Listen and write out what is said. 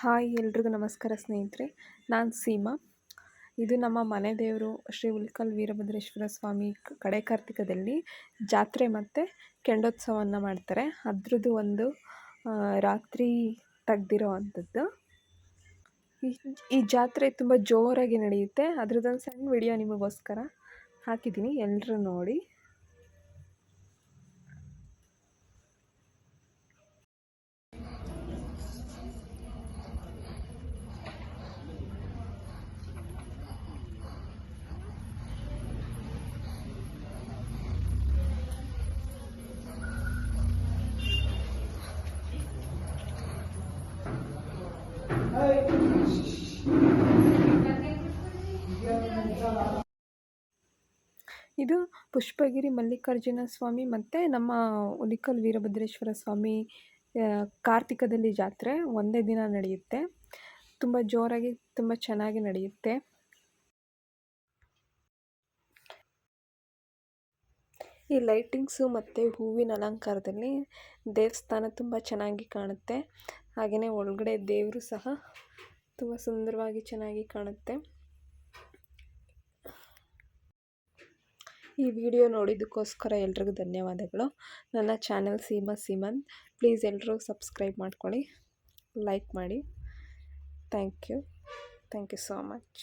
Hi ಎಲ್ರಿಗೂ ನಮಸ್ಕಾರ ಸ್ನೇಹಿತರೆ, ನಾನು ಸೀಮಾ. ಇದು ನಮ್ಮ ಮನೆ ದೇವರು ಶ್ರೀ ಉಲ್ಕಲ್ ವೀರಭದ್ರೇಶ್ವರ ಸ್ವಾಮಿ ಕಡೆ ಕಾರ್ತಿಕದಲ್ಲಿ ಜಾತ್ರೆ ಮತ್ತು ಕೆಂಡೋತ್ಸವವನ್ನು ಮಾಡ್ತಾರೆ. ಅದ್ರದ್ದು ಒಂದು ರಾತ್ರಿ ತೆಗ್ದಿರೋ ಅಂಥದ್ದು. ಈ ಜಾತ್ರೆ ತುಂಬ ಜೋರಾಗಿ ನಡೆಯುತ್ತೆ. ಅದ್ರದ್ದೊಂದು ಸಣ್ಣ ವಿಡಿಯೋ ನಿಮಗೋಸ್ಕರ ಹಾಕಿದ್ದೀನಿ. ಎಲ್ಲರೂ ನೋಡಿ. ಇದು ಪುಷ್ಪಗಿರಿ ಮಲ್ಲಿಕಾರ್ಜುನ ಸ್ವಾಮಿ ಮತ್ತು ನಮ್ಮ ಉಲಿಕಲ್ ವೀರಭದ್ರೇಶ್ವರ ಸ್ವಾಮಿ ಕಾರ್ತಿಕದಲ್ಲಿ ಜಾತ್ರೆ ಒಂದೇ ದಿನ ನಡೆಯುತ್ತೆ. ತುಂಬ ಜೋರಾಗಿ, ತುಂಬ ಚೆನ್ನಾಗಿ ನಡೆಯುತ್ತೆ. ಈ ಲೈಟಿಂಗ್ಸು ಮತ್ತು ಹೂವಿನ ಅಲಂಕಾರದಲ್ಲಿ ದೇವಸ್ಥಾನ ತುಂಬ ಚೆನ್ನಾಗಿ ಕಾಣುತ್ತೆ. ಹಾಗೆಯೇ ಒಳಗಡೆ ದೇವರು ಸಹ ತುಂಬ ಸುಂದರವಾಗಿ ಚೆನ್ನಾಗಿ ಕಾಣುತ್ತೆ. ಈ ವಿಡಿಯೋ ನೋಡಿದ್ದಕ್ಕೋಸ್ಕರ ಎಲ್ರಿಗೂ ಧನ್ಯವಾದಗಳು. ನನ್ನ ಚಾನೆಲ್ ಸೀಮಾ ಸೀಮನ್ ಪ್ಲೀಸ್ ಎಲ್ಲರೂ ಸಬ್ಸ್ಕ್ರೈಬ್ ಮಾಡ್ಕೊಳ್ಳಿ, ಲೈಕ್ ಮಾಡಿ. Thank you. Thank you so much.